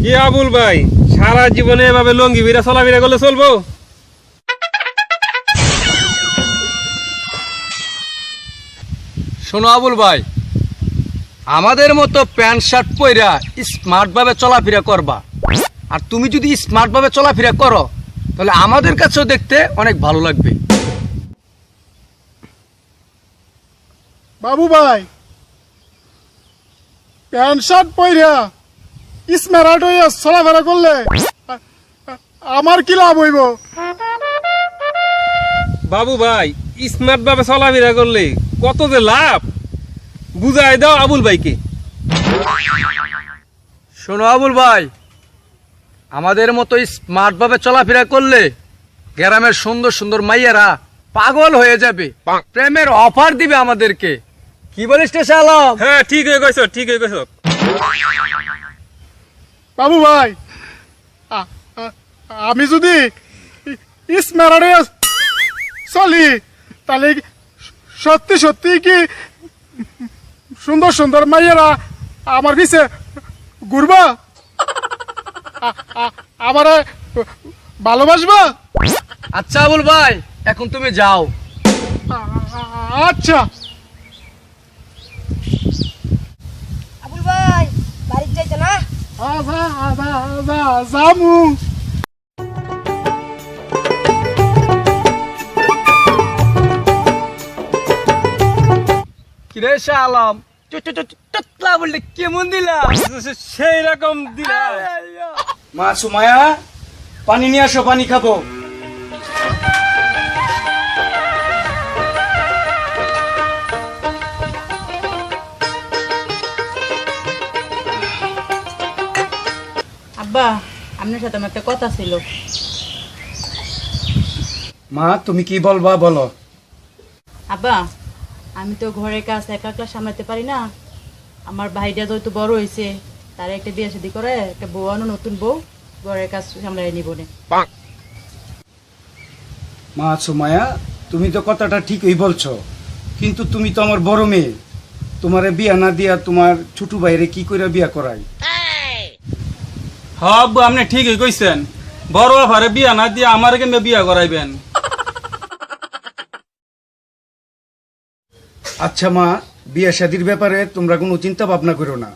কি আবুল ভাই? সারা জীবনে এভাবে লঙ্গি বিরা চলাফেরা করলে চলবো? শোনো আবুল ভাই আমাদের মতো প্যান্ট শার্ট পইরা স্মার্ট ভাবে চলাফেরা করবা। আর তুমি যদি স্মার্ট ভাবে চলাফেরা করো তাহলে আমাদের কাছেও দেখতে অনেক ভালো লাগবে। বাবু ভাই প্যান্ট শার্ট পইরা স্মার্ট হইয়া চলাফেরা করলে আমার কি লাভ হইব? বাবু ভাই স্মার্ট ভাবে চলাফেরা করলে কত যে লাভ? বুঝাই দাও আবুল ভাইকে। শোনো আবুল ভাই আমাদের মতো স্মার্ট ভাবে চলাফেরা করলে গ্রামের সুন্দর সুন্দর মাইয়ারা পাগল হয়ে যাবে। প্রেমের অফার দিবে আমাদেরকে। কি বলিস রে শালম? হ্যাঁ ঠিক হয়ে গেছ ঠিক হয়ে গেছ। বাবু ভাই আমি যদি স্মার্ট চলি তাহলে কি সত্যি সত্যি কি সুন্দর সুন্দর মাইয়েরা আমার পিছে ঘুরবা? আ- আ- আমারে ভালোবাসবা আচ্ছা আবুল ভাই এখন তুমি যাও। আ- আ- আচ্ছা। আবুল ভাই বাড়ির যাইতে না? আজা আজা আজা জামু কিরে শালম? টুটলা বললে কেমন দিলা? সেই রকম দিলা। মা সুমায়া পানি নিয়ে আসো পানি খাব। আব্বা আপনার সাথে আমার একটা কথা ছিল। মা তুমি কি বলবা বলো। আব্বা আমি তো ঘরের কাজ একা একা সামলাতে পারি না। আমার ভাইটা তো বড় হয়েছে তার একটা বিয়ে শাদি করে একটা বউ আনো নতুন বউ ঘরের কাজ সামলাই নিব মা সুমায়া তুমি তো কথাটা ঠিকই বলছো কিন্তু তুমি তো আমার বড় মেয়ে। তোমারে বিয়া না দিয়া তোমার ছোট ভাইরে কি করে বিয়া করাই হ্যাঁ আব্বু আপনি ঠিকই কইছেন। বড় আফারে বিয়া না দিয়া আমার কেমনে বিয়া করাইবেন? আচ্ছা মা বিয়ে শাদির ব্যাপারে তোমরা কোনো চিন্তা ভাবনা করো না।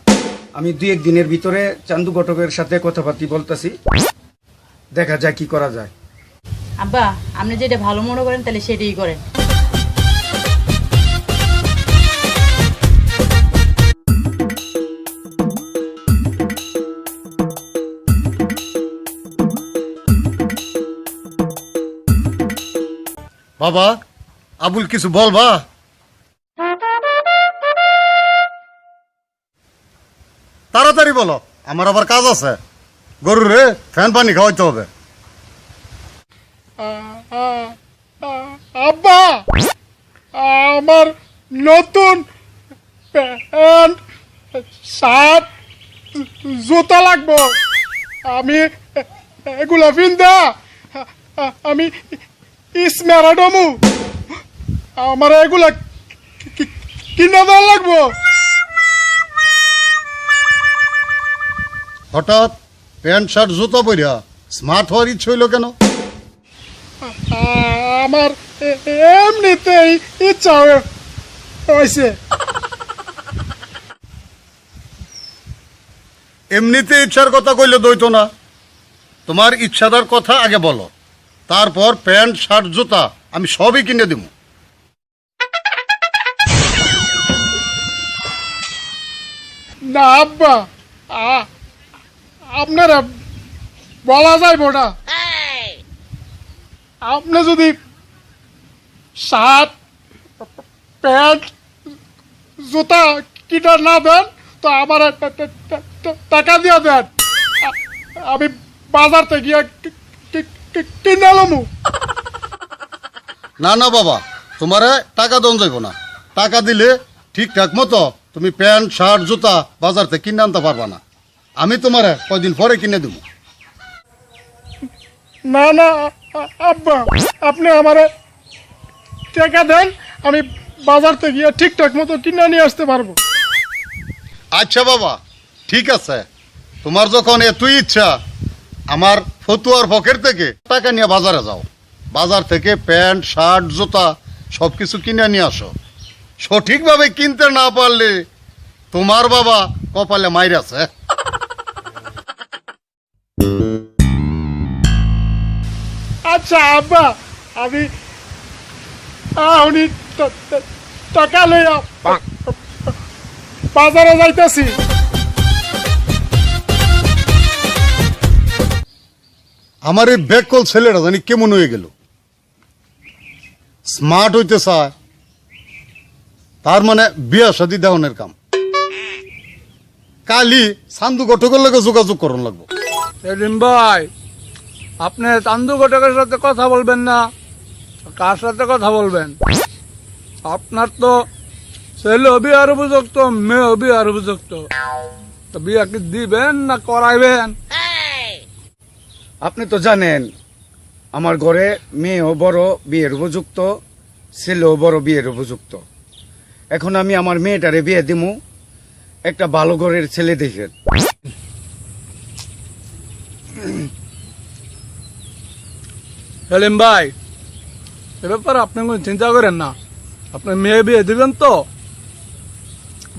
আমি দুই এক দিনের ভিতরে চান্দু ঘটকের সাথে কথাবার্তি বলতাছি। দেখা যায় কি করা যায়। আব্বা আপনি যেটা ভালো মনে করেন তাহলে সেটাই করেন। বাবা আবুল কিছু বলবা? বলো, আমার আবার কাজ আছে। গরু রে ফ্যান পানি খাওয়াইতে হবে। আব্বা, আমার নতুন প্যান্ট, শার্ট, জুতা লাগবো। আমি এগুলা পিন্দা আমি আমার এগুলা কিনে দেওয়া লাগবো। হঠাৎ প্যান্ট শার্ট জুতো পরিয়া স্মার্ট হওয়ার ইচ্ছে হইল কেন? আমার এমনিতেই ইচ্ছা হয়ে- হয়েছে। এমনিতে ইচ্ছার কথা কইলে দইতো না। তোমার ইচ্ছাদার কথা আগে বলো। তারপর প্যান্ট শার্ট জুতা আমি সবই কিনে দিব না আব্বা আপনারা বলা যায় না আপনি যদি শার্ট প্যান্ট জুতা কিটা না দেন তো আমার টাকা দিয়ে দেন। আমি বাজার থেকে গিয়ে কিনে লমু। না না বাবা তোমারে টাকা দন যাইব না। টাকা দিলে ঠিকঠাক মতো তুমি প্যান্ট শার্ট জুতা বাজার থেকে কিনে আনতে পারবা না। আমি তোমার কয়দিন পরে কিনে দেবো। না না আব্বা আপনি আমার টাকা দেন আমি বাজার থেকে গিয়ে ঠিকঠাক মতো কিনে নিয়ে আসতে পারব। আচ্ছা বাবা ঠিক আছে। তোমার যখন এতই ইচ্ছা আমার ফতুয়ার পকেট থেকে টাকা নিয়ে বাজারে যাও। বাজার থেকে প্যান্ট শার্ট জুতা সব কিছু কিনে নিয়ে আসো। সঠিকভাবে কিনতে না পারলে তোমার বাবা কপালে মাইর আছে। আচ্ছা আব্বা আমি উনি টাকা লইয়া বাজারে যাইতেছি। আমার এই ব্যাককল ছেলেটা জানি কেমন হয়ে গেল। স্মার্ট হইতে চায়। তার মানে বিয়া সাদি দেওয়ানের কাম। কালি সান্দু গঠকের লগে যোগাযোগ করন লাগবো। সেলিম ভাই আপনি চান্দু ঘটকের সাথে কথা বলবেন না, কার সাথে কথা বলবেন? আপনার তো ছেলে বিয়ার উপযুক্ত, মেয়ে বিয়ার উপযুক্ত। তো বিয়া কি দিবেন না করাইবেন? আপনি তো জানেন, আমার ঘরে মেয়েও বড়, বিয়ের উপযুক্ত, ছেলেও বড়, বিয়ের উপযুক্ত। এখন আমি আমার মেয়েটারে বিয়ে দিমু, একটা ভালো ঘরের ছেলে দেখেন সেলিম ভাই এ ব্যাপারে আপনি কোনো চিন্তা করেন না। আপনার মেয়ে বিয়ে দিবেন তো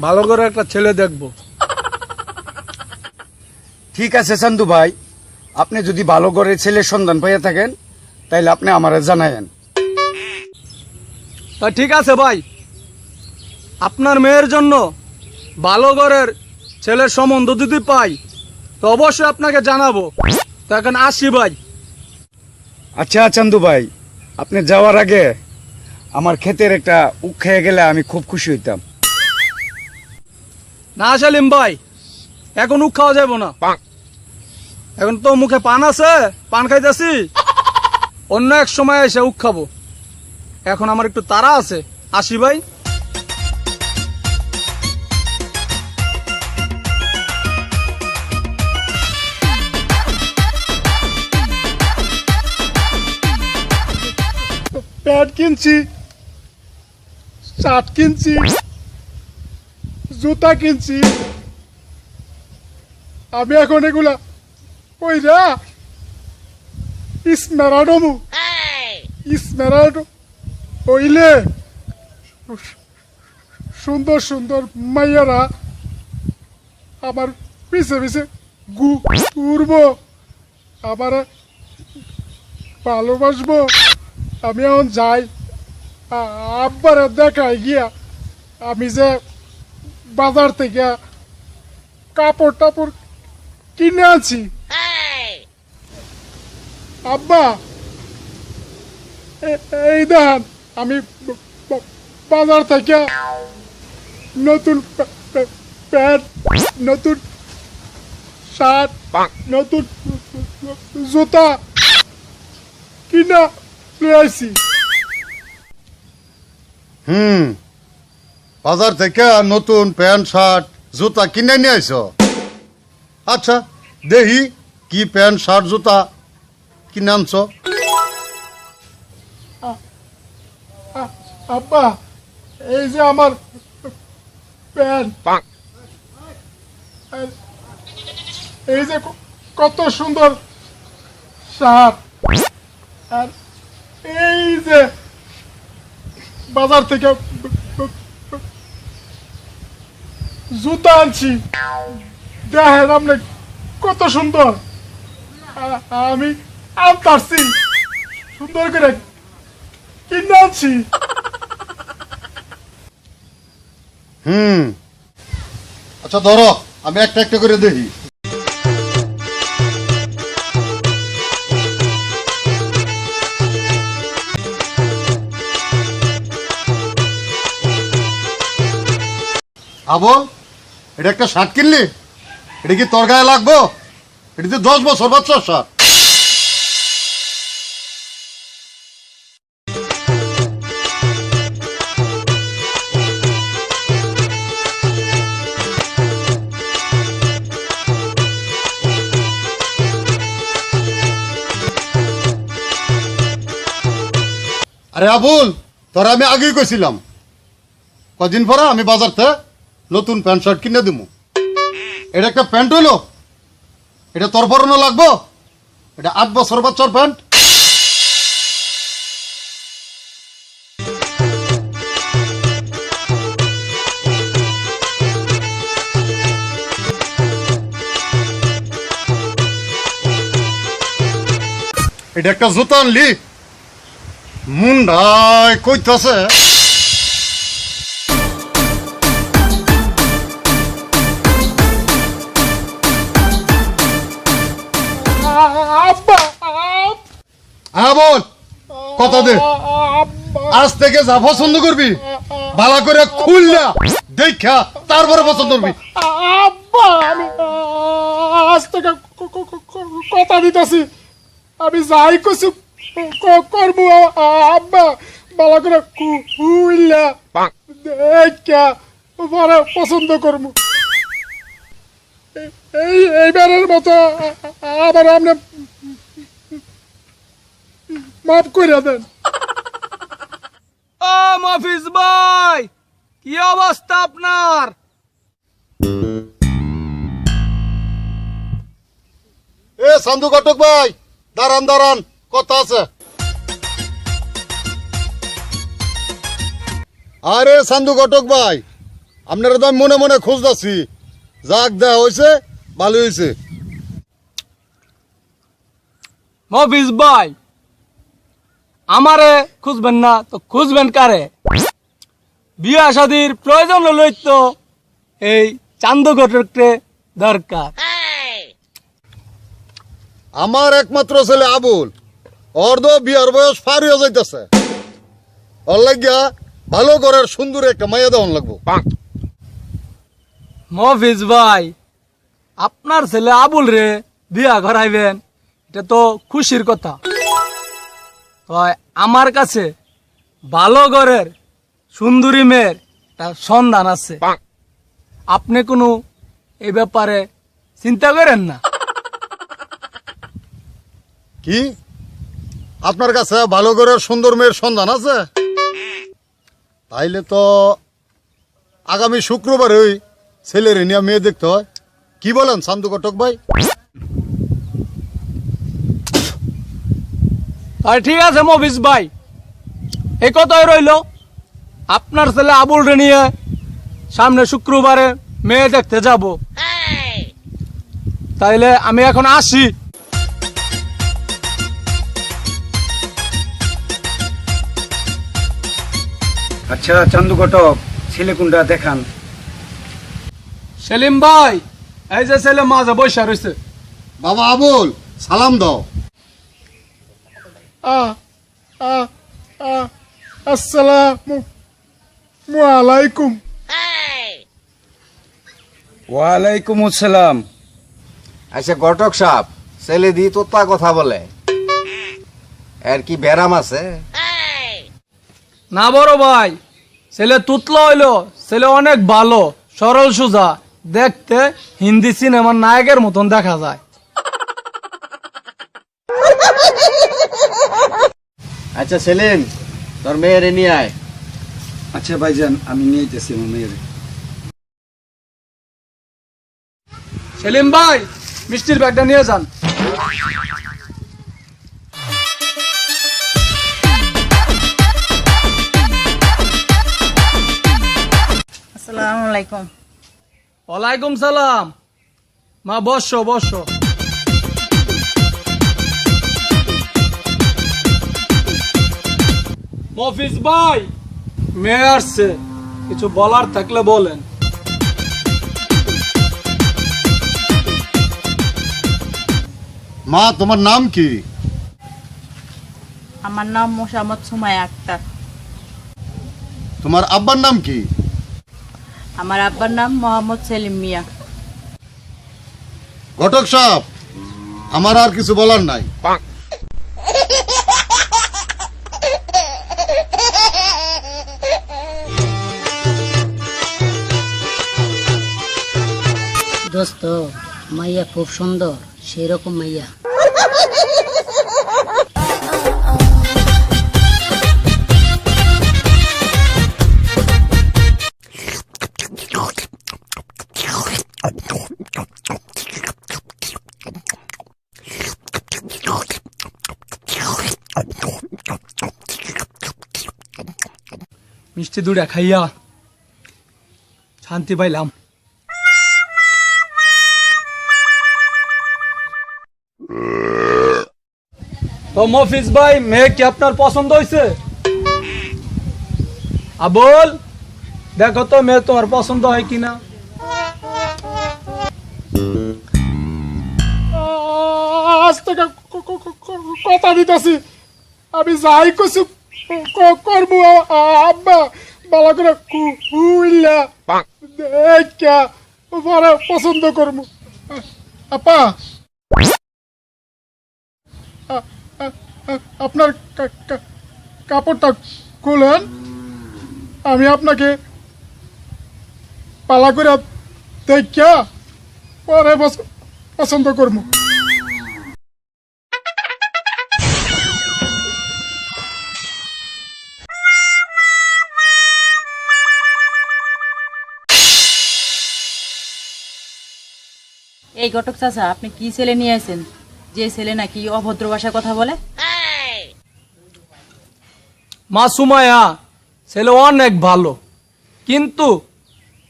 ভালো করে একটা ছেলে দেখব। ঠিক আছে চান্দু ভাই আপনি যদি ভালো ঘরের ছেলের সন্ধান পাইয়া থাকেন তাইলে আপনি আমারে জানায়েন। তা ঠিক আছে ভাই আপনার মেয়ের জন্য ভালো ঘরের ছেলের সম্বন্ধ যদি পাই তো অবশ্যই আপনাকে জানাব। তো এখন আসি ভাই। আচ্ছা চান্দু ভাই আপনি যাওয়ার আগে আমার ক্ষেতের একটা উখ খেয়ে গেলে আমি খুব খুশি হইতাম। না সালিম ভাই এখন উখ খাওয়া যাব না। এখন তো মুখে পান আছে পান খাইতেছি। অন্য এক সময় এসে উখ খাব। এখন আমার একটু তারা আছে। আসি ভাই। প্যান্ট কিনছি, শার্ট কিনছি, জুতা কিনছি। আমি এখন এগুলা ওই রা স্মেরাডমু। স্মেরাডো ওইলে সুন্দর সুন্দর মাইয়ারা আমার পিছে পিছে গু ঘুরবো আবার ভালোবাসবো। আমি এখন যাই। আব্বার দেখাই গিয়া আমি যে বাজার থেকে কাপড় টাপড় কিনে আছি আব্বা এই দেন আমি বাজার থেকে নতুন প্যা- প্যা- প্যান্ট নতুন শার্ট নতুন জুতা কিনা হুম বাজার থেকে নতুন প্যান্ট শার্ট জুতা কিনে নিয়ে আইছ আচ্ছা দেখি কি প্যান্ট শার্ট জুতা কিনে আনছ আব্বা এই যে আমার প্যান্ট এই যে কত সুন্দর শার্ট আর এই যে, বাজার থেকে জুতা আনছি। দেখেন আপনি কত সুন্দর। আমি আনতারছি। সুন্দর করে কিনে আনছি। হুম। আচ্ছা ধরো, আমি একটা একটা করে দেখি। আবল এটা একটা শার্ট কিনলি? এটা কি তোর গায়ে লাগবো? এটা তো দশ বছর বাচ্চার শার্ট। আরে আবুল, তোরা আমি আগেই কইছিলাম। কদিন পরে আমি বাজারতে নতুন প্যান্ট শার্ট কিনে দিব এটা একটা প্যান্ট হইল। এটা তোর পরনো লাগবো। এটা আট বছর বাচ্চার প্যান্ট। এটা একটা জুতা আনলি। মুন্ডায় কইতাছে আজ থেকে যা পছন্দ করবি, ভালো করে খুললা দেখা, তারপরে পছন্দ করবি। আজ থেকে কথা দিতেছি। আমি যাই কিছু করব আব্বা, ভালো করে কুইল্লা দেখা, পরে পছন্দ করব। এই, এইবারের মতো আবার আপনি মাফ করে দেন। ও মফিজ ভাই কি অবস্থা আপনার? এ সান্ধু ঘটক ভাই দাঁড়ান দাঁড়ান কথা আছে। আরে সান্ধু ঘটক ভাই আপনারা তো আমি মনে মনে খুঁজতেছি। যাক দেওয়া হয়েছে ভালো হয়েছে মফিজ ভাই আমারে খুঁজবেন না তো খুঁজবেন কারে? বিয়া শাদির প্রয়োজন হলেই তো এই চান্দ ঘটককে দরকার। আমার একমাত্র ছেলে আবুল। অর্ধ বিয়ার বয়স পার হয়ে যাইতেছে। ওর লাগিয়া ভালো করার সুন্দর একটা মাইয়া দেওয়ান লাগবো। মফিজ ভাই আপনার ছেলে আবুল রে বিয়া করাইবেন এটা তো খুশির কথা। তো আমার কাছে ভালো ঘরের সুন্দরী মেয়ের একটা সন্ধান আছে। আপনি কোনো এ ব্যাপারে চিন্তা করেন না। কি? আপনার কাছে ভালো করে সুন্দর মেয়ের সন্ধান আছে? তাইলে তো আগামী শুক্রবারে ওই ছেলের নিয়ে মেয়ে দেখতে হয়। কি বলেন সান্দু কটক ভাই? আর ঠিক আছে মফিজ ভাই। এই কথাই রইল। আপনার ছেলে আবুল রে নিয়ে সামনে শুক্রবারে মেয়ে দেখতে যাব। তাইলে আমি এখন আসি। আচ্ছা চান্দু ঘটক ছেলে কোনটা দেখান। সেলিম ভাই এই যে ছেলে মাঝে বসে রয়েছে। বাবা আবুল সালাম দাও। আ আ আ আসসালামু আলাইকুম। ওয়ালাইকুম আসসালাম। আচ্ছা ঘটক সাপ ছেলে দি তোতা কথা বলে। এর কি ব্যারাম আছে? না বড় ভাই ছেলে তুতলো হইল ছেলে অনেক ভালো সরল সুজা দেখতে হিন্দি সিনেমার নায়কের মতন দেখা যায়। আচ্ছা সেলিম তোর মেয়েরে নিয়ে আয়। আচ্ছা ভাইজান আমি নিয়ে যেতেছি আমার মেয়ের। সেলিম ভাই মিষ্টির ব্যাগটা নিয়ে যান। আসসালামু আলাইকুম। ওয়ালাইকুম সালাম। মা বসো বসো। মফিজ ভাই মেয়ে আসছে। কিছু বলার থাকলে বলেন। মা তোমার নাম কি? আমার নাম মোসাম্মদ সুমায়া আক্তার। তোমার আব্বার নাম কি? আমার আব্বার নাম মোহাম্মদ সেলিম মিয়া। ঘটক সাহেব আমার আর কিছু বলার নাই। দোস্ত মাইয়া খুব সুন্দর সেরকম মাইয়া। মিষ্টি দুটা খাইয়া শান্তি পাইলাম। তো মফিজ ভাই মেয়ে কি আপনার পছন্দ হয়েছে আবুল দেখো তো মেয়ে তোমার পছন্দ হয় কিনা? আজ থেকে কথা দিতেছি। আমি যাই কিছু ক- করব আব্বা ভালো করে কু- কুইল্লা দেখা পরে পছন্দ করব। আপা। আপনার কাপড়টা খুলেন। আমি আপনাকে পালা করে দেখা পরে পছন্দ করব। এই ঘটক চাচা, আপনি কি ছেলে নিয়ে আসেন যে ছেলে নাকি অভদ্র ভাষায় কথা বলে? মা সুমায়া ছেলে অনেক ভালো কিন্তু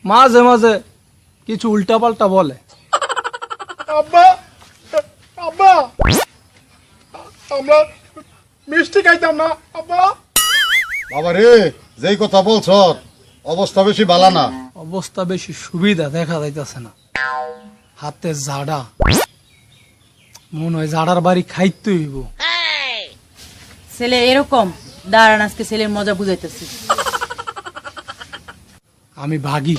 মাঝে মাঝে কিছু উল্টাপাল্টা বলে। আব্বা! আব্বা! আমরা মিষ্টি খাইতাম না আব্বা! বাবা রে যেই কথা বলছ অবস্থা বেশি ভালো না। অবস্থা বেশি সুবিধা দেখা যাইতেছে না। হাতে জাডা মনে হয় জাডার বাড়ি খাইতে হইব। ছেলে এরকম দাঁড়ান আজকে ছেলের মজা বুঝাইতেছি। আমি ভাগি।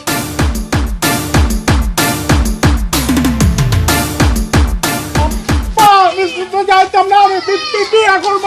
যাইতাম না আমি বিয়ে করব।